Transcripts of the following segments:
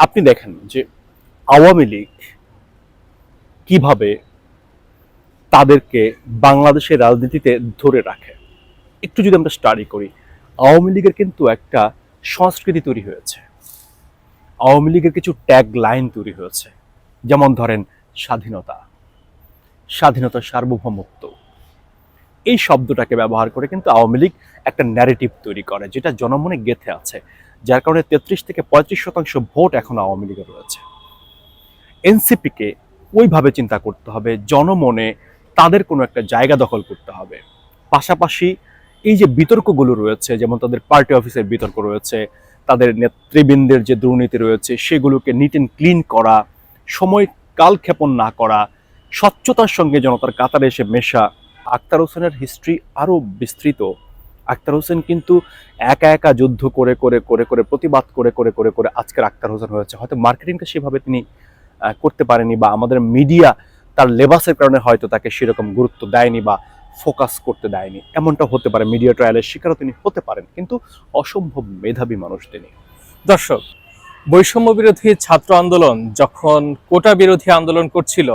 আপনি দেখেন যে আওয়ামী লীগ কীভাবে তাদেরকে বাংলাদেশের রাজনীতিতে ধরে রাখে। একটু যদি আমরা স্টাডি করি, আওয়ামী লীগের কিন্তু একটা সংস্কৃতি তৈরি হয়েছে। আওয়ামী লীগের কিছু ট্যাগ লাইন তৈরি হয়েছে। যেমন ধরেন, স্বাধীনতা। স্বাধীনতা সার্বভৌমত্ব। এই শব্দটাকে ব্যবহার করে কিন্তু আওয়ামী লীগ একটা ন্যারেটিভ তৈরি করে, যেটা জনমনে গেথে আছে। যার কারণে তেত্রিশ থেকে পঁয়ত্রিশ শতাংশ ভোট এখন আওয়ামী লীগের রয়েছে। এনসিপিকে ওইভাবে চিন্তা করতে হবে, জনমনে তাদের কোনো একটা জায়গা দখল করতে হবে। পাশাপাশি এই যে বিতর্কগুলো রয়েছে, যেমন তাদের পার্টি অফিসের বিতর্ক রয়েছে, তাদের নেতৃবৃন্দের যে দুর্নীতি রয়েছে, সেগুলোকে নিট অ্যান্ড ক্লিন করা, সময় কালক্ষেপণ না করা, স্বচ্ছতার সঙ্গে জনতার কাতারে এসে মেশা। আক্তার হোসেনের হিস্ট্রি আরও বিস্তৃত। আক্তার হোসেন কিন্তু একা একা যুদ্ধ করে করে করে করে, প্রতিবাদ করে করে করে করে আজকের আক্তার হোসেন হয়েছে। হয়তো মার্কেটিংটা সেভাবে তিনি করতে পারেনি বা আমাদের মিডিয়া তার লেবাসের কারণে হয়তো তাকে সেরকম গুরুত্ব দেয়নি বা ফোকাস করতে দেয়নি। এমনটা হতে পারে, মিডিয়া ট্রায়ালের শিকারও তিনি হতে পারেন, কিন্তু অসম্ভব মেধাবী মানুষ তিনি। দর্শক, বৈষম্য বিরোধী ছাত্র আন্দোলন যখন কোটা বিরোধী আন্দোলন করছিল,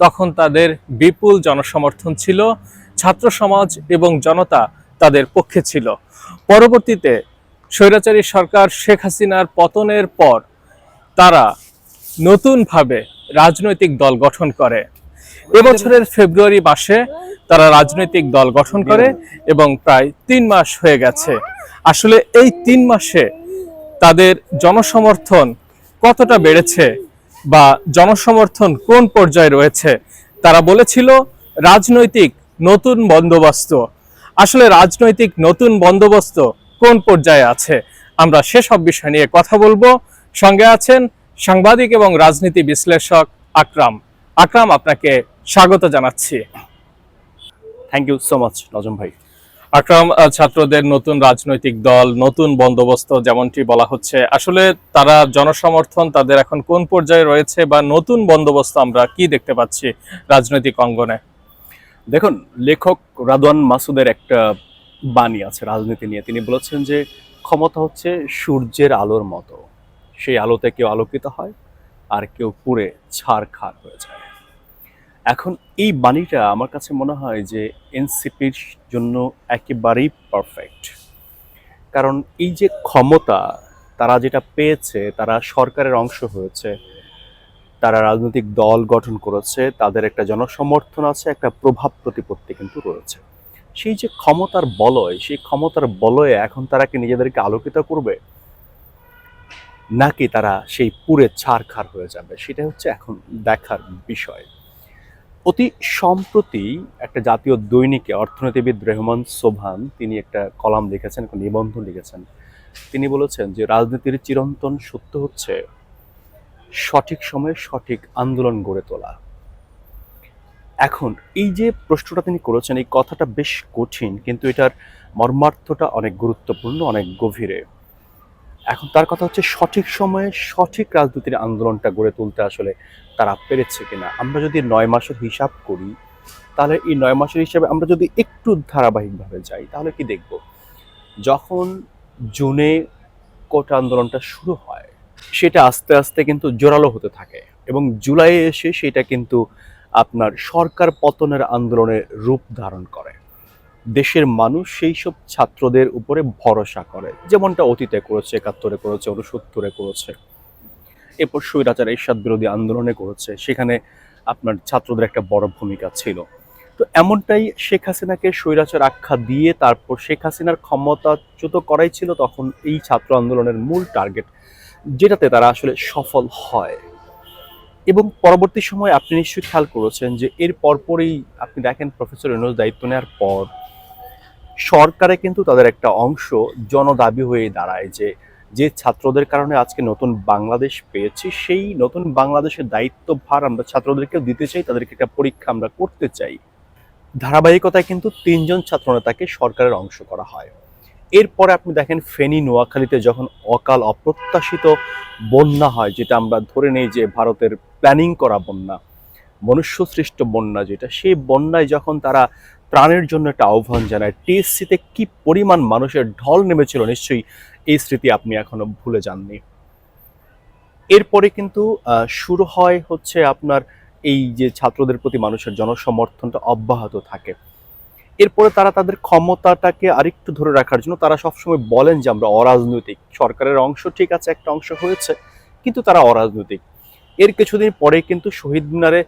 তখন তাদের বিপুল জনসমর্থন ছিল। ছাত্র সমাজ এবং জনতা তাদের পক্ষে ছিল। পরবর্তীতে স্বৈরাচারী সরকার শেখ হাসিনার পতনের পর তারা নতুনভাবে রাজনৈতিক দল গঠন করে। এবছরের ফেব্রুয়ারি মাসে তারা রাজনৈতিক দল গঠন করে এবং প্রায় তিন মাস হয়ে গেছে। আসলে এই তিন মাসে তাদের জনসমর্থন কতটা বেড়েছে বা জনসমর্থন কোন পর্যায়ে রয়েছে, তারা বলেছিল রাজনৈতিক নতুন বন্দোবস্ত আসলে রাজনৈতিক নতুন বন্দোবস্ত কোন পর্যায়ে আছে? আমরা সেসব বিষয় নিয়ে কথা বলব। সঙ্গে আছেন সাংবাদিক এবং রাজনীতি বিশ্লেষক আকরাম। আকরাম আপনাকে স্বাগত জানাচ্ছি। Thank you so much Nazam ভাই। আকরাম ছাত্রদের নতুন রাজনৈতিক দল নতুন বন্দোবস্ত যেমনটি বলা হচ্ছে আসলে তারা জনসমর্থন তাদের এখন কোন পর্যায়ে রয়েছে বা নতুন বন্দোবস্ত আমরা কি দেখতে পাচ্ছি রাজনৈতিক অঙ্গনে? দেখুন, লেখক রাদওয়ান মাসুদের একটা বাণী আছে রাজনীতি নিয়ে। তিনি বলেছেন যে, ক্ষমতা হচ্ছে সূর্যের আলোর মতো। সেই আলোতে কেউ আলোকিত হয় আর কেউ পুড়ে ছাড়খাড় হয়ে যায়। এখন এই বাণীটা আমার কাছে মনে হয় যে, এনসিপির জন্য একেবারেই পারফেক্ট কারণ এই যে ক্ষমতা, তারা যেটা পেয়েছে, তারা সরকারের অংশ হয়েছে তারা রাজনৈতিক দল গঠন করেছে, তাদের একটা জনসমর্থন আছে, একটা প্রভাব প্রতিপত্তি কিন্তু রয়েছে। সেই যে ক্ষমতার বলয়, সেই ক্ষমতার বলয়ে এখন তারা কি নিজেদেরকে আলোকিত করবে? নাকি তারা সেই পুরে ছাড়খাড় হয়ে যাবে? সেটা হচ্ছে এখন দেখার বিষয়। অতি সম্প্রতি একটা জাতীয় দৈনিকে অর্থনীতিবিদ রেহমান সোভান তিনি একটা কলাম লিখেছেন, একটা নিবন্ধ লিখেছেন। তিনি বলেছেন যে, রাজনীতির চিরন্তন সত্য হচ্ছে সঠিক সময়ে সঠিক আন্দোলন গড়ে তোলা। এখন এই যে প্রশ্নটা তিনি করেছেন, এই কথাটা বেশ কঠিন, কিন্তু এটার মর্মার্থটা অনেক গুরুত্বপূর্ণ, অনেক গভীরে। এখন তার কথা হচ্ছে, সঠিক সময়ে সঠিক রাজনীতির আন্দোলনটা গড়ে তুলতে আসলে তারা পেরেছে কিনা? আমরা যদি নয় মাসের হিসাব করি, তাহলে এই নয় মাসের হিসাবে আমরা যদি একটু ধারাবাহিকভাবে যাই, তাহলে কি দেখব? যখন জুনে কোটা আন্দোলনটা শুরু হয় সেটা আস্তে আস্তে কিন্তু জোরালো হতে থাকে এবং জুলাইয়ে এসে সেটা কিন্তু আপনার সরকার পতনের আন্দোলনের রূপ ধারণ করে। দেশের মানুষ সেই সব ছাত্রদের উপরে ভরসা করে। যেমনটা অতীতে করেছে, একাত্তরে করেছে উনসত্তরে করেছে। এরপর স্বৈরাচার, এরশাদ বিরোধী আন্দোলনে করেছে। সেখানে আপনার ছাত্রদের একটা বড় ভূমিকা ছিল। তো এমনটাই শেখ হাসিনাকে স্বৈরাচার আখ্যা দিয়ে তারপর শেখ হাসিনার ক্ষমতাচ্যুত করাই ছিল তখন এই ছাত্র আন্দোলনের মূল টার্গেট যেটাতে তারা আসলে সফল হয়। এবং পরবর্তী সময় আপনি নিশ্চয়ই খেয়াল করেছেন যে এর পরপরই আপনি দেখেন প্রফেসর ইউনুস দায়িত্ব নেওয়ার পর সরকারে কিন্তু তাদের একটা অংশ জনদাবি হয়ে দাঁড়ায় যে যে ছাত্রদের কারণে আজকে নতুন বাংলাদেশ পেয়েছি, সেই নতুন বাংলাদেশের দায়িত্বভার আমরা ছাত্রদেরকেও দিতে চাই, তাদেরকে একটা পরীক্ষা আমরা করতে চাই। ধারাবাহিকতায় কিন্তু তিনজন ছাত্রনেতাকে সরকারের অংশ করা হয়। এরপরে আপনি দেখেন ফেনী নোয়াখালীতে যখন অকাল অপ্রত্যাশিত বন্যা হয়, যেটা আমরা ধরে নেই যে ভারতের প্ল্যানিং করা বন্যা মনুষ্য সৃষ্ট বন্যা যেটা, সেই বন্যায় যখন তারা প্রাণের জন্য একটা আহ্বান জানায়, টিএসসিতে কি পরিমাণ মানুষের ঢল নেমেছিল নিশ্চয়ই এই স্মৃতি আপনি এখনও ভুলে যাননি। এরপরে কিন্তু শুরু হয় হচ্ছে আপনার এই যে ছাত্রদের প্রতি মানুষের জনসমর্থনটা অব্যাহত থাকে। এরপরে তারা তাদের ক্ষমতাটাকে আরেকটু ধরে রাখার জন্য তারা সবসময় বলেন যে আমরা অরাজনৈতিক। সরকারের অংশ ঠিক আছে, একটা অংশ হয়েছে, কিন্তু তারা অরাজনৈতিক। এর কিছুদিন পরে কিন্তু শহীদ মিনারে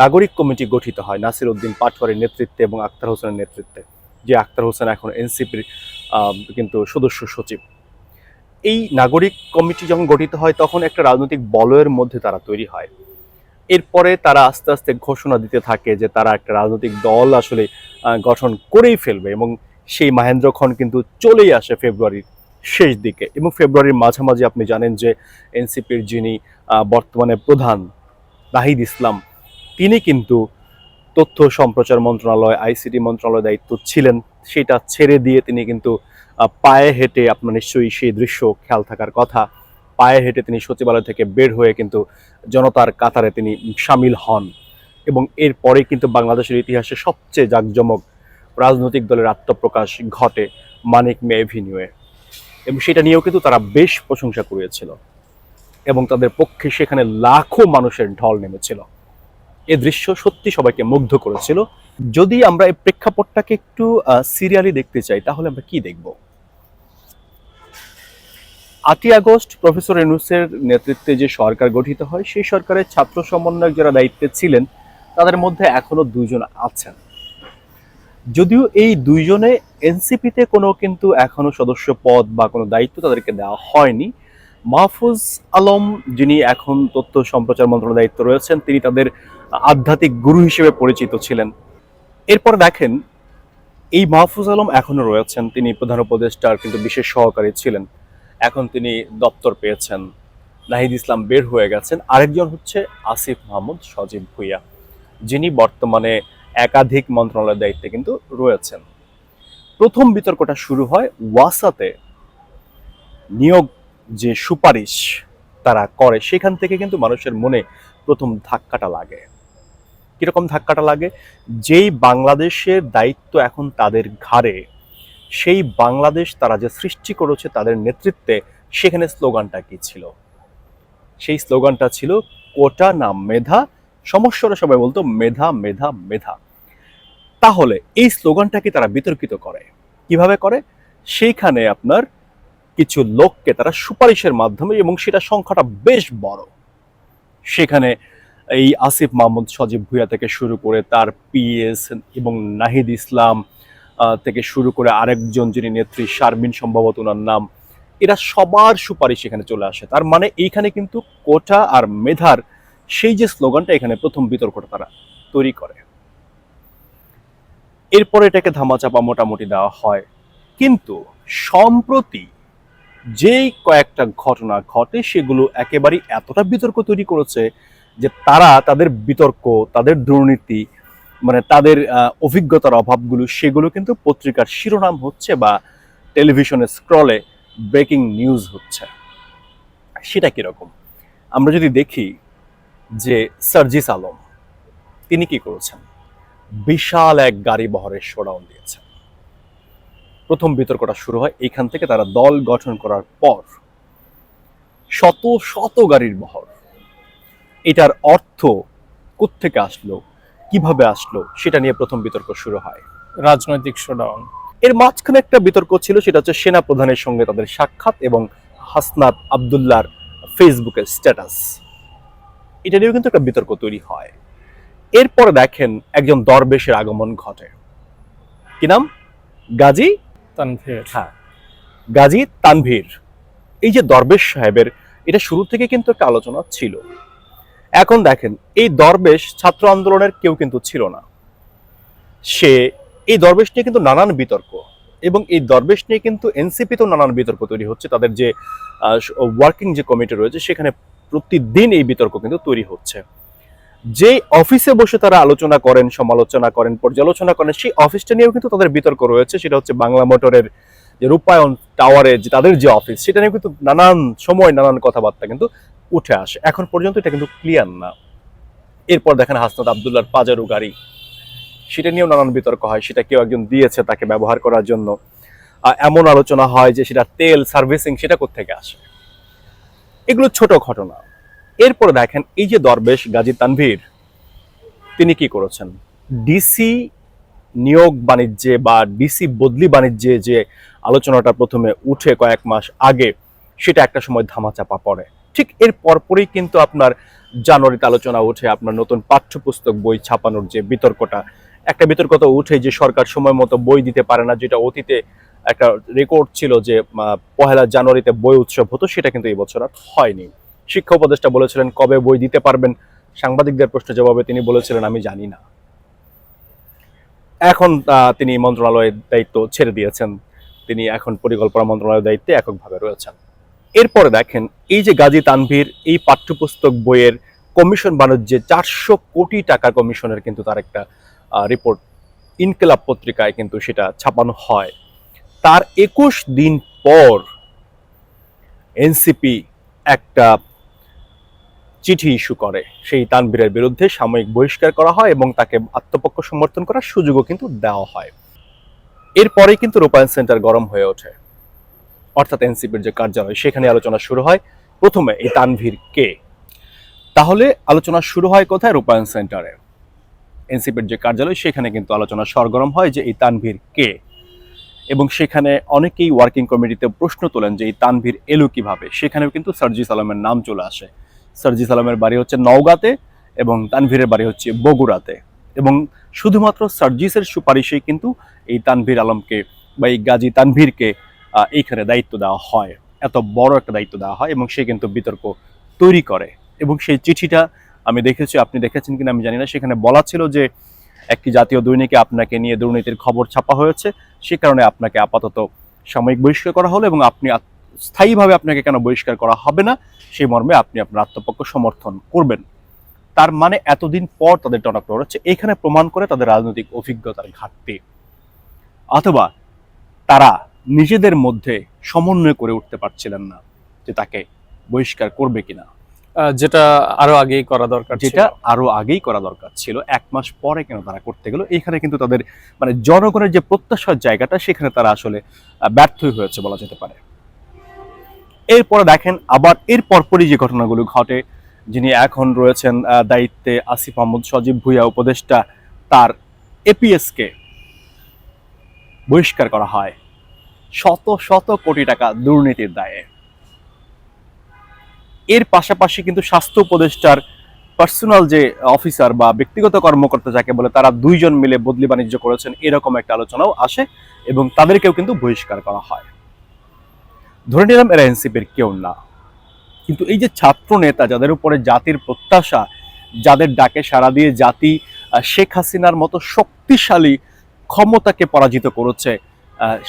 নাগরিক কমিটি গঠিত হয় নাসির উদ্দিন পাটোয়ারির নেতৃত্বে এবং আক্তার হোসেনের নেতৃত্বে, যে আক্তার হোসেন এখন এনসিপির কিন্তু সদস্য সচিব। এই নাগরিক কমিটি যখন গঠিত হয়, তখন একটা রাজনৈতিক বলয়ের মধ্যে তারা তৈরি হয়। এরপরে তারা আস্তে আস্তে ঘোষণা দিতে থাকে যে তারা একটা রাজনৈতিক দল আসলে গঠন করেই ফেলবে এবং সেই মাহেন্দ্রক্ষণ কিন্তু চলেই আসে ফেব্রুয়ারির শেষ দিকে এবং ফেব্রুয়ারির মাঝামাঝি আপনি জানেন যে এনসিপির যিনি বর্তমানে প্রধান নাহিদ ইসলাম, তিনি কিন্তু তথ্য সম্প্রচার মন্ত্রণালয়, আইসিটি মন্ত্রণালয় দায়িত্ব ছিলেন। সেটা ছেড়ে দিয়ে তিনি কিন্তু পায়ে হেঁটে আপনার নিশ্চয়ই সেই দৃশ্য খেয়াল থাকার কথা। পায়ে হেঁটে তিনি সচিবালয় থেকে বের হয়ে কিন্তু জনতার কাতারে তিনি সামিল হন। এবং এরপরে কিন্তু বাংলাদেশের ইতিহাসে সবচেয়ে জাঁকজমক রাজনৈতিক দলের আত্মপ্রকাশ ঘটে মানিক মে এভিনিউয়ে এবং সেটা নিয়েও কিন্তু তারা বেশ প্রশংসা কুড়িয়েছিল এবং তাদের পক্ষে সেখানে লাখো মানুষের ঢল নেমেছিল। এ দৃশ্য সত্যি সবাইকে মুগ্ধ করেছিল। যদি আমরা এই প্রেক্ষাপটটাকে একটু সিরিয়ালি দেখতে চাই, তাহলে আমরা কি দেখব? আটই আগস্ট প্রফেসর এনুসের নেতৃত্বে যে সরকার গঠিত হয়, সেই সরকারের ছাত্র সমন্বয়ক যারা দায়িত্বে ছিলেন, তাদের মধ্যে এখনও দুইজন আছেন। যদিও এই দুইজনে এনসিপিতে কোনো কিন্তু এখনও সদস্য পদ বা কোনো দায়িত্ব তাদেরকে দেওয়া হয়নি। মাহফুজ আলম যিনি এখন তথ্য সম্প্রচার মন্ত্রণালয়ের দায়িত্ব রয়েছেন, তিনি তাদের আধ্যাত্মিক গুরু হিসেবে পরিচিত ছিলেন। এরপর দেখেন, এই মাহফুজ আলম এখনও রয়েছেন, তিনি প্রধান উপদেষ্টার কিন্তু বিশেষ সহকারী ছিলেন। এখন তিনি দপ্তর পেয়েছেন। নাহিদ ইসলাম বের হয়ে গেছেন। আরেকজন হচ্ছে আসিফ মাহমুদ, সজীব ভুইয়া, যিনি বর্তমানে একাধিক মন্ত্রণালয়ের দায়িত্বে কিন্তু রয়েছেন। প্রথম বিতর্কটা শুরু হয় ওয়াসাতে। নিয়োগ যে সুপারিশ তারা করে, সেখান থেকে কিন্তু মানুষের মনে প্রথম ধাক্কাটা লাগে। কীরকম ধাক্কাটা লাগে? যেই বাংলাদেশের দায়িত্ব এখন তাদের ঘাড়ে সেই বাংলাদেশ তারা যে সৃষ্টি করেছে তাদের নেতৃত্বে সেখানে স্লোগানটা কি ছিল? সেই স্লোগানটা ছিল, কোটা না মেধা। সমস্যাটা সবাই বলতো, মেধা মেধা মেধা। তাহলে এই স্লোগানটাকে তারা বিতর্কিত করে। কীভাবে করে? সেইখানে আপনার কিছু লোককে তারা সুপারিশের মাধ্যমে এবং সেটা সংখ্যাটা বেশ বড়। সেখানে এই আসিফ মাহমুদ সজীব ভুইয়া থেকে শুরু করে তার পিএস এবং নাহিদ ইসলাম থেকে শুরু করে আরেকজন যিনি নেত্রী, শারমিন সম্ভবত ওনার নাম, এরা সবার সুপারিশ এখানে চলে আসে। তার মানে এইখানে কিন্তু কোটা আর মেধার সেই যে স্লোগানটা এখানে প্রথম বিতর্কটা তারা তৈরি করে। এরপরে এটাকে ধামাচাপা মোটামুটি দেওয়া হয়। কিন্তু সম্প্রতি যেই কয়েকটা ঘটনা ঘটে, সেগুলো একেবারেই এতটা বিতর্ক তৈরি করেছে যে তারা তাদের বিতর্ক, তাদের দুর্নীতি মানে তাদের অভিজ্ঞতার অভাবগুলো, সেগুলো কিন্তু পত্রিকার শিরোনাম হচ্ছে বা টেলিভিশনের স্ক্রলে ব্রেকিং নিউজ হচ্ছে। সেটা কীরকম? আমরা যদি দেখি যে সার্জিস আলম, তিনি কি করেছেন? বিশাল এক গাড়ি বহরের শোডাউন দিয়েছেন। প্রথম বিতর্কটা শুরু হয় এখান থেকে তারা দল গঠন করার পর। শত শত গাড়ির বহর। এটার অর্থ কোত্থেকে আসলো? কীভাবে আসলো? সেটা নিয়ে প্রথম বিতর্ক শুরু হয়। রাজনৈতিক শোডাউন এর মাঝখানে একটা বিতর্ক ছিল সেটা হচ্ছে সেনা প্রধানের সঙ্গে তাদের সাক্ষাৎ এবং হাসনাত আবদুল্লার ফেসবুকের স্ট্যাটাস এটা নিয়েও কিন্তু একটা বিতর্ক তৈরি হয়। এরপরে দেখেন একজন দরবেশের আগমন ঘটে। কি নাম? গাজী? তানভীর। হ্যাঁ। গাজী তানভীর। এই যে দরবেশ সাহেবের এটা শুরু থেকে কিন্তু একটা আলোচনা ছিল। এখন দেখেন, এই দরবেশ ছাত্র আন্দোলনের কেউ কিন্তু ছিল না। সে, এই দরবেশ নিয়ে কিন্তু নানান বিতর্ক এবং এই দরবেশ নিয়ে কিন্তু এনসিপিতেও নানান বিতর্ক তৈরি হচ্ছে। তাদের যে ওয়ার্কিং যে কমিটি রয়েছে, সেখানে প্রতিদিন এই বিতর্ক কিন্তু তৈরি হচ্ছে। যে অফিসে বসে তারা আলোচনা করেন, সমালোচনা করেন, পর্যালোচনা করেন, সেই অফিসটা নিয়েও কিন্তু তাদের বিতর্ক রয়েছে। সেটা হচ্ছে বাংলা মোটরের যে রূপায়ণ টাওয়ারে যে, তাদের যে অফিস সেটা নিয়ে কিন্তু নানান সময় নানান কথাবার্তা কিন্তু উঠে আসে। এখন পর্যন্ত এটা কিন্তু ক্লিয়ার না। এরপর দেখেন হাসনাত আবদুল্লার পাজারু গাড়ি। সেটা নিয়েও নানান বিতর্ক হয়। সেটা কেউ একজন দিয়েছে তাকে ব্যবহার করার জন্য। এমন আলোচনা হয় যে সেটা তেল, সার্ভিসিং, সেটা কোত্থেকে আসে? এগুলো ছোট ঘটনা। এরপরে দেখেন এই যে দরবেশ গাজী তানভীর, তিনি কি করেছেন? ডিসি নিয়োগ বাণিজ্যে বা ডিসি বদলি বাণিজ্যে যে আলোচনাটা প্রথমে উঠে কয়েক মাস আগে, সেটা একটা সময় ধামাচাপা পড়ে। ঠিক এর পরপরই কিন্তু আপনার জানুয়ারিতে আলোচনা উঠে আপনার নতুন পাঠ্যপুস্তক বই ছাপানোর যে বিতর্কটা। একটা বিতর্ক তো উঠে যে সরকার সময় মতো বই দিতে পারে না, যেটা অতীতে একটা রেকর্ড ছিল যে পহেলা জানুয়ারিতে বই উৎসব হতো, সেটা কিন্তু এই বছর আর হয়নি। শিক্ষা উপদেষ্টা বলেছিলেন, কবে বই দিতে পারবেন? সাংবাদিকদের প্রশ্নের জবাবে তিনি বলেছিলেন, আমি জানি না। এখন তিনি মন্ত্রণালয়ের দায়িত্ব ছেড়ে দিয়েছেন। তিনি এখন পরিকল্পনা মন্ত্রণালয়ের দায়িত্বে এককভাবে রয়েছেন। এরপরে দেখেন, এই যে গাজী তানভীর, এই পাঠ্যপুস্তক বইয়ের কমিশন বাণিজ্যে চারশো কোটি টাকা কমিশনের কিন্তু তার একটা রিপোর্ট ইনকেলাব পত্রিকায় কিন্তু সেটা ছাপানো হয়। তার একুশ দিন পর এনসিপি একটা চিঠি ইস্যু করে, সেই তানভীরের বিরুদ্ধে সাময়িক বহিষ্কার করা হয় এবং তাকে আত্মপক্ষ সমর্থন করার সুযোগও কিন্তু দেওয়া হয়। এরপরেই কিন্তু রূপায়ণ সেন্টার গরম হয়ে ওঠে। অর্থাৎ এনসিপির যে কার্যালয়, সেখানে আলোচনা শুরু হয়। প্রথমে এই তানভীর কে? তাহলে আলোচনা শুরু হয় কোথায়? রূপায়ণ সেন্টারে। এনসিপির যে কার্যালয়, সেখানে কিন্তু আলোচনা সরগরম হয় যে এই তানভীর কে? এবং সেখানে অনেকেই ওয়ার্কিং কমিটিতে প্রশ্ন তোলেন যে এই তানভীর এলো কীভাবে? সেখানেও কিন্তু সার্জিস আলমের নাম চলে আসে। সার্জিস আলমের বাড়ি হচ্ছে নওগাঁতে এবং তানভীরের বাড়ি হচ্ছে বগুড়াতে। এবং শুধুমাত্র সার্জিসের সুপারিশেই কিন্তু এই তানভীর আলমকে বা এই গাজী তানভীরকে এইখানে দায়িত্ব দেওয়া হয়। এত বড় একটা দায়িত্ব দেওয়া হয় এবং সে কিন্তু বিতর্ক তৈরি করে। এবং সেই চিঠিটা আমি দেখেছি, আপনি দেখেছেন কিনা আমি জানি না। সেখানে বলা ছিল যে একটি জাতীয় দৈনিকে আপনাকে নিয়ে দুর্নীতির খবর ছাপা হয়েছে। সে কারণে আপনাকে আপাতত সাময়িক বহিষ্কার করা হলো এবং আপনি স্থায়ীভাবে আপনাকে কেন বহিষ্কার করা হবে না? সেই মর্মে আপনি আপনার আত্মপক্ষ সমর্থন করবেন। তার মানে এতদিন পর তাদের টনক হচ্ছে এখানে প্রমাণ করে তাদের রাজনৈতিক অভিজ্ঞতার ঘাটতি। অথবা তারা নিজেদের মধ্যে সমন্বয় করে উঠতে পারছিলেন না যে তাকে বহিষ্কার করবে কিনা। যেটা আরও আগেই করা দরকার যেটা আরও আগেই করা দরকার ছিল। এক মাস পরে কেন তারা করতে গেল এখানে কিন্তু তাদের মানে জনগণের যে প্রত্যাশার জায়গাটা সেখানে তারা আসলে আহ, ব্যর্থই হয়েছে বলা যেতে পারে। এরপরে দেখেন আবার এর পরপরই যে ঘটনাগুলো ঘটে যিনি এখন রয়েছেন দায়িত্বে আসিফ আহমদ সজীব ভুইয়া উপদেষ্টা তার এপিএস কে বহিষ্কার করা হয়। শত শত কোটি টাকা দুর্নীতির দায়ে। এর পাশাপাশি কিন্তু স্বাস্থ্য উপদেষ্টার পার্সোনাল যে অফিসার বা ব্যক্তিগত কর্মকর্তা যাকে বলে, তারা দুইজন মিলে বদলি বাণিজ্য করেছেন, এরকম একটা আলোচনাও আসে এবং তাদেরকেও কিন্তু বহিষ্কার করা হয়। ধরে নিলাম এরা এনসিপির কেউ না। কিন্তু এই যে ছাত্র নেতা যাদের উপরে জাতির প্রত্যাশা, যাদের ডাকে সাড়া দিয়ে জাতি শেখ হাসিনার মতো শক্তিশালী ক্ষমতাকে পরাজিত করেছে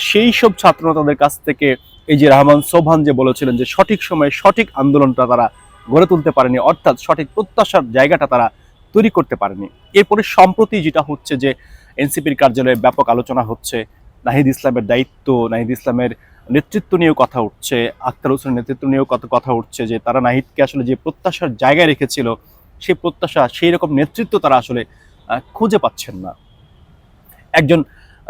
সেই সব ছাত্র তাদের কাছ থেকে এই যে রহমান সোভান যে বলেছিলেন যে সঠিক সময়ে সঠিক আন্দোলনটা তারা গড়ে তুলতে পারেনি, অর্থাৎ সঠিক প্রত্যাশার জায়গাটা তারা তৈরি করতে পারেনি। এরপরে সম্প্রতি যেটা হচ্ছে যে এনসিপির কার্যালয়ে ব্যাপক আলোচনা হচ্ছে, নাহিদ ইসলামের দায়িত্ব, নাহিদ ইসলামের নেতৃত্ব নিয়েও কথা উঠছে, আক্তার হোসেনের নেতৃত্ব নিয়েও কত কথা উঠছে যে তারা নাহিদকে আসলে যে প্রত্যাশার জায়গায় রেখেছিল, সেই প্রত্যাশা, সেই রকম নেতৃত্ব তারা আসলে খুঁজে পাচ্ছেন না। একজন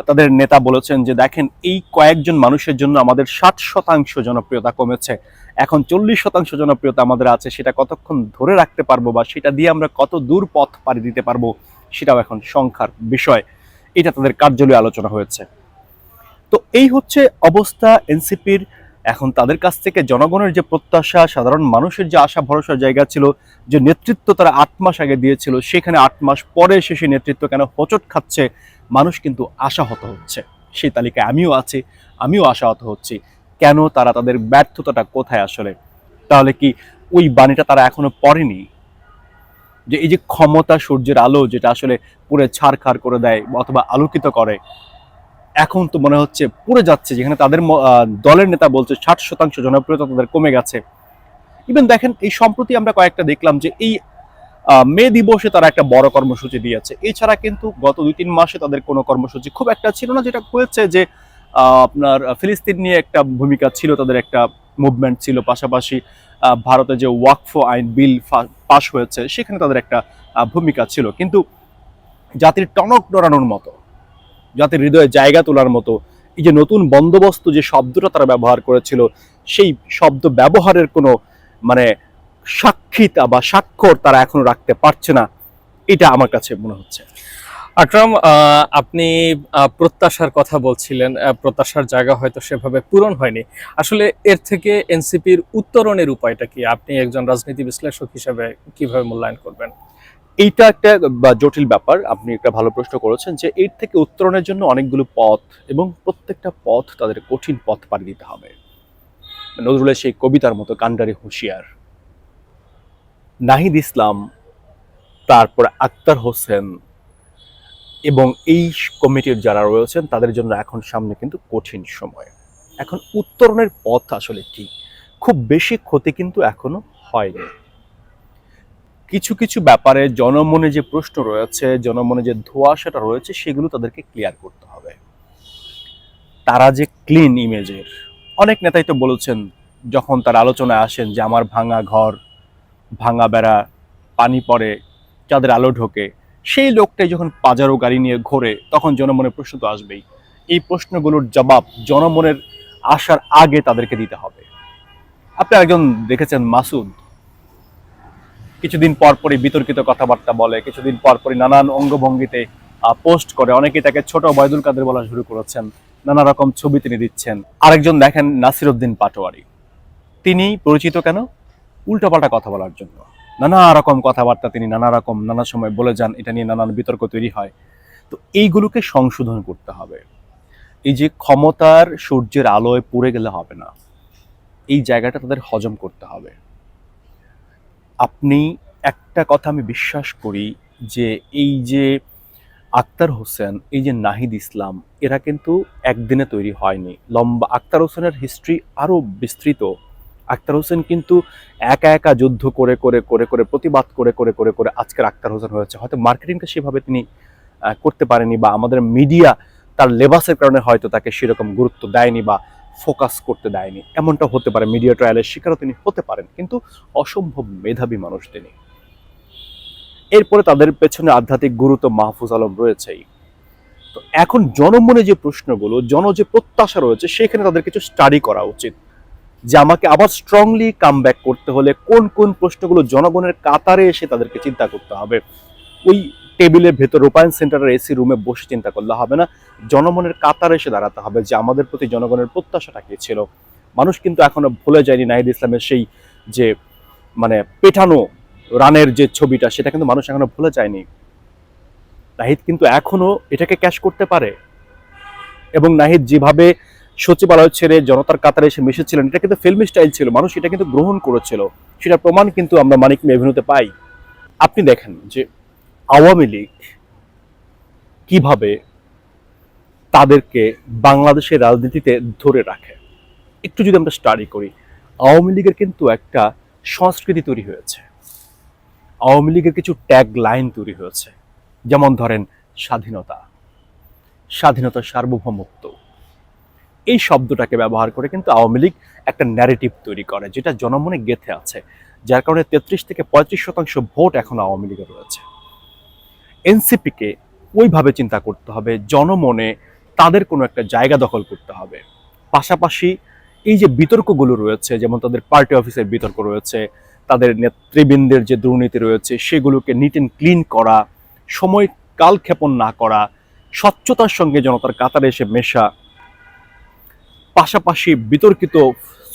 তাদের নেতা বলেছেন যে, দেখেন, এই কয়েকজন মানুষের জন্য আমাদের ষাট শতাংশ জনপ্রিয়তা কমেছে। এখন চল্লিশ শতাংশ জনপ্রিয়তা আমাদের আছে, সেটা কতক্ষণ ধরে রাখতে পারব বা সেটা দিয়ে আমরা কত দূর পথ পাড়ি দিতে পারব, সেটাও এখন সংখ্যার বিষয়। এটা তাদের কার্যালয়ে আলোচনা হয়েছে। তো এই হচ্ছে অবস্থা এনসিপির। এখন তাদের কাছ থেকে জনগণের যে প্রত্যাশা, সাধারণ মানুষের যে আশা, ভরসার জায়গা ছিল, যে নেতৃত্ব তারা আট মাস আগে দিয়েছিল, সেখানে আট মাস পরে এসে সেই নেতৃত্ব কেন হোঁচট খাচ্ছে মানুষ কিন্তু আশাহত হচ্ছে। সেই তালিকায় আমিও আছি, আমিও আশাহত হচ্ছি। কেন তারা তাদের ব্যর্থতাটা কোথায় আসলে? তাহলে কি ওই বাণীটা তারা এখনও পড়েনি? যে এই যে ক্ষমতা সূর্যের আলো যেটা আসলে পুরো ছাড়খাড় করে দেয় অথবা আলোকিত করে, এখন তো মনে হচ্ছে পুড়ে যাচ্ছে। যেখানে তাদের দলের নেতা বলছে ষাট শতাংশ জনপ্রিয়তা তাদের কমে গেছে। ইভেন দেখেন এই সম্প্রতি আমরা কয়েকটা দেখলাম যে এই মে দিবসে তারা একটা বড় কর্মসূচি দিয়েছে। এছাড়া কিন্তু গত দুই তিন মাসে তাদের কোনো কর্মসূচি খুব একটা ছিল না, যেটা হয়েছে যে আপনার ফিলিস্তিন নিয়ে একটা ভূমিকা ছিল, তাদের একটা মুভমেন্ট ছিল। পাশাপাশি ভারতে যে ওয়াকফ আইন বিল পাশ হয়েছে, সেখানে তাদের একটা ভূমিকা ছিল। কিন্তু জাতির টনক নড়ানোর মতো, জাতির হৃদয়ে জায়গা তোলার মতো, এই যে নতুন বন্দোবস্ত যে শব্দটা তারা ব্যবহার করেছিল, সেই শব্দ ব্যবহারের কোনো মানে সাক্ষীতা বা স্বাক্ষর তারা এখনও রাখতে পারছে না এটা আমার কাছে মনে হচ্ছে। আকরাম আপনি প্রত্যাশার কথা বলছিলেন প্রত্যাশার জায়গা হয়তো সেভাবে পূরণ হয়নি। আসলে এর থেকে এনসিপির উত্তরণের উপায়টা কি? আপনি একজন রাজনীতি বিশ্লেষক হিসাবে কীভাবে মূল্যায়ন করবেন? এইটা একটা জটিল ব্যাপার। আপনি একটা ভালো প্রশ্ন করেছেন যে এর থেকে উত্তরণের জন্য অনেকগুলো পথ এবং প্রত্যেকটা পথ তাদের কঠিন পথ পাড়ি দিতে হবে। নজরুলের সেই কবিতার মতো কান্ডারি হুঁশিয়ার। নাহিদ ইসলাম, তারপর আক্তার হোসেন এবং এই কমিটির যারা রয়েছেন, তাদের জন্য এখন সামনে কিন্তু কঠিন সময়। এখন উত্তরণের পথ আসলে কি? খুব বেশি ক্ষতি কিন্তু এখনও হয়নি। কিছু কিছু ব্যাপারে জনমনে যে প্রশ্ন রয়েছে, জনমনে যে ধোঁয়াশাটা রয়েছে, সেগুলো তাদেরকে ক্লিয়ার করতে হবে। তারা যে ক্লিন ইমেজের অনেক নেতাই তো বলেছেন, যখন তার আলোচনায় আসেন যে, আমার ভাঙা ঘর ভাঙা বেড়া, পানি পড়ে, চাঁদের আলো ঢোকে, সেই লোকটাই যখন পাজারো গাড়ি নিয়ে ঘোরে, তখন জনমনে প্রশ্ন তো আসবেই। এই প্রশ্নগুলোর জবাব জনমনের আসার আগে তাদেরকে দিতে হবে। আপনি একজন দেখেছেন মাসুদ? কিছুদিন পর পরই বিতর্কিত কথাবার্তা বলে, কিছুদিন পর পরই নানান অঙ্গভঙ্গিতে পোস্ট করে। অনেকেই তাকে ছোট বয়দুল কাদের বলা শুরু করেছেন। নানা রকম ছবি তিনি দিচ্ছেন। আরেকজন দেখেন নাসিরউদ্দিন পাটোয়ারি। তিনি পরিচিত কেন? উল্টাপাল্টা কথা বলার জন্য। নানা রকম কথাবার্তা তিনি নানা রকম নানা সময় বলে যান, এটা নিয়ে নানান বিতর্ক তৈরি হয়। তো এইগুলোকে সংশোধন করতে হবে। এই যে ক্ষমতার সূর্যের আলোয় পড়ে গেলে হবে না। এই জায়গাটা তাদের হজম করতে হবে। আপনি একটা কথা আমি বিশ্বাস করি যে এই যে আক্তার হোসেন, এই যে নাহিদ ইসলাম, এরা কিন্তু একদিনে তৈরি হয়নি। লম্বা, আক্তার হোসেনের হিস্ট্রি আরও বিস্তৃত। আক্তার হোসেন কিন্তু একা একা যুদ্ধ করে করে করে করে, প্রতিবাদ করে করে করে করে আজকের আক্তার হোসেন হয়েছে। হয়তো মার্কেটিংটা সেভাবে তিনি করতে পারেনি বা আমাদের মিডিয়া তার লেবাসের কারণে হয়তো তাকে সেরকম গুরুত্ব দেয়নি বা ফোকাস করতে দেয়নি। এমনটা হতে পারে, মিডিয়া ট্রায়ালের শিকারও তিনি হতে পারেন, কিন্তু অসম্ভব মেধাবী মানুষ তিনি। এরপরে তাদের পেছনে আধ্যাত্মিক গুরু তো মাহফুজ আলম রয়েছেই। তো এখন জনমনে যে প্রশ্নগুলো, জন যে প্রত্যাশা রয়েছে, সেখানে তাদের কিছু স্টাডি করা উচিত। যে আমাকে আবার স্ট্রংলি কাম করতে হলে কোন কোন প্রশ্নগুলো জনগণের কাতারে এসে তাদেরকে চিন্তা করতে হবে। ওই টেবিলের ভেতর রূপায়ণ সেন্টারের এসি রুমে বসে চিন্তা করলে হবে না। জনমনের কাতারে এসে দাঁড়াতে হবে যে আমাদের প্রতি জনগণের প্রত্যাশাটা কি ছিল। মানুষ কিন্তু এখনও ভুলে যায়নি নাহিদ ইসলামের সেই যে মানে পেটানো রানের যে ছবিটা, সেটা কিন্তু মানুষ এখনও ভুলে যায়নি। নাহিদ কিন্তু এখনও এটাকে ক্যাশ করতে পারে। এবং নাহিদ যেভাবে সচিবালয় ছেড়ে জনতার কাতারে এসে মিশেছিলেন। এটা কিন্তু ফিল্মি স্টাইল ছিল, মানুষ এটা কিন্তু গ্রহণ করেছিল। সেটা প্রমাণ কিন্তু আমরা মানিক মেভিনুতে পাই। আপনি দেখেন যে আওয়ামী লীগ কীভাবে তাদেরকে বাংলাদেশের রাজনীতিতে ধরে রাখে। একটু যদি আমরা স্টাডি করি, আওয়ামী লীগের কিন্তু একটা সংস্কৃতি তৈরি হয়েছে। আওয়ামী লীগের কিছু ট্যাগ লাইন তৈরি হয়েছে। যেমন ধরেন, স্বাধীনতা। স্বাধীনতা সার্বভৌমত্ব। এই শব্দটাকে ব্যবহার করে কিন্তু আওয়ামী লীগ একটা ন্যারেটিভ তৈরি করে, যেটা জনমনে গেথে আছে, যার কারণে তেত্রিশ থেকে পঁয়ত্রিশ শতাংশ ভোট এখন আওয়ামী লীগের রয়েছে। এনসিপিকে ওইভাবে চিন্তা করতে হবে, জনমনে তাদের কোনো একটা জায়গা দখল করতে হবে। পাশাপাশি এই যে বিতর্কগুলো রয়েছে, যেমন তাদের পার্টি অফিসের বিতর্ক রয়েছে, তাদের নেতৃবৃন্দের যে দুর্নীতি রয়েছে, সেগুলোকে নিট অ্যান্ড ক্লিন করা, সময় কালক্ষেপণ না করা, স্বচ্ছতার সঙ্গে জনতার কাতারে এসে মেশা পাশাপাশি বিতর্কিত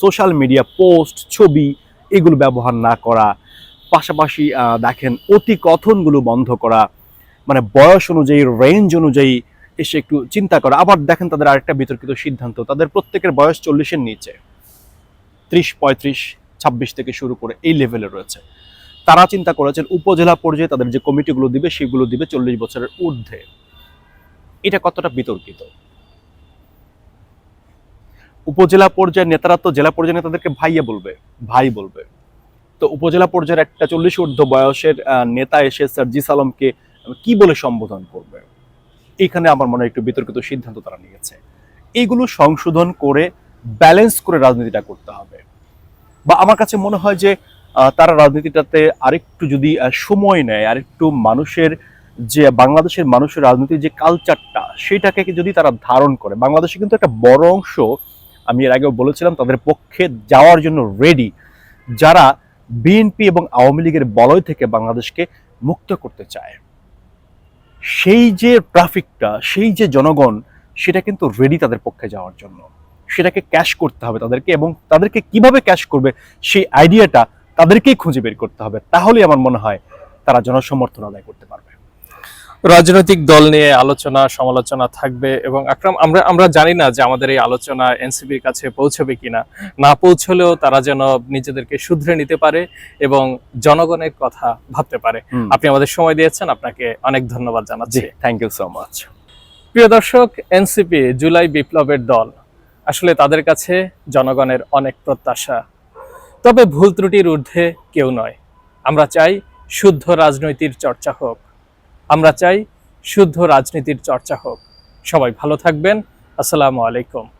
সোশ্যাল মিডিয়া পোস্ট, ছবি এগুলো ব্যবহার না করা, পাশাপাশি দেখেন অতি কথনগুলো বন্ধ করা মানে বয়স অনুযায়ী রেঞ্জ অনুযায়ী এসে একটু চিন্তা করা। আবার দেখেন তাদের আরেকটা বিতর্কিত সিদ্ধান্ত, তাদের প্রত্যেকের বয়স চল্লিশের নিচে, ত্রিশ, পঁয়ত্রিশ, ছাব্বিশ থেকে শুরু করে এই লেভেলে রয়েছে। তারা চিন্তা করেছেন উপজেলা পর্যায়ে তাদের যে কমিটিগুলো দিবে, সেগুলো দিবে চল্লিশ বছরের ঊর্ধ্বে। এটা কতটা বিতর্কিত? উপজেলা পর্যায়ের নেতারা তো জেলা পর্যায়ের নেতাদেরকে ভাইয়া বলবে, ভাই বলবে। তো উপজেলা পর্যায়ের একটা চল্লিশ ঊর্ধ্ব বয়সের নেতা এসে সার্জি সালামকে কি বলে সম্বোধন করবে? এখানে আমার মনে হয় একটু বিতর্কিত সিদ্ধান্ত তারা নিয়েছে। এইগুলো সংশোধন করে ব্যালেন্স করে রাজনীতিটা করতে হবে। বা আমার কাছে মনে হয় যে তারা রাজনীতিটাতে আরেকটু যদি সময় নেয়, আরেকটু মানুষের যে, বাংলাদেশের মানুষের রাজনীতির যে কালচারটা সেটাকে যদি তারা ধারণ করে, বাংলাদেশে কিন্তু একটা বড় অংশ আমি এর আগেও বলেছিলাম, তাদের পক্ষে যাওয়ার জন্য রেডি যারা বিএনপি এবং আওয়ামী লীগের বলয় থেকে বাংলাদেশকে মুক্ত করতে চায়। সেই যে ট্রাফিকটা সেই যে জনগণ, সেটা কিন্তু রেডি তাদের পক্ষে যাওয়ার জন্য। সেটাকে ক্যাশ করতে হবে তাদেরকে এবং তাদেরকে কীভাবে ক্যাশ করবে, সেই আইডিয়াটা তাদেরকেই খুঁজে বের করতে হবে। তাহলেই আমার মনে হয় তারা জনসমর্থন আদায় করতে পারবে। রাজনৈতিক দল নিয়ে আলোচনা সমালোচনা থাকবে এবং আকরাম আমরা আমরা জানি না যে আমাদের এই আলোচনা এনসিপির কাছে পৌঁছবে কিনা। না পৌঁছলেও তারা যেন নিজেদেরকে শুধরে নিতে পারে এবং জনগণের কথা ভাবতে পারে। আপনি আমাদের সময় দিয়েছেন আপনাকে অনেক ধন্যবাদ জানাচ্ছি। থ্যাংক ইউ সো মাচ প্রিয় দর্শক এনসিপি জুলাই বিপ্লবের দল আসলে তাদের কাছে জনগণের অনেক প্রত্যাশা। তবে ভুল ত্রুটির ঊর্ধ্বে কেউ নয়। আমরা চাই শুদ্ধ রাজনৈতিক চর্চা হোক। আমরা চাই শুদ্ধ রাজনীতির চর্চা হোক। সবাই ভালো থাকবেন। আসসালামু আলাইকুম।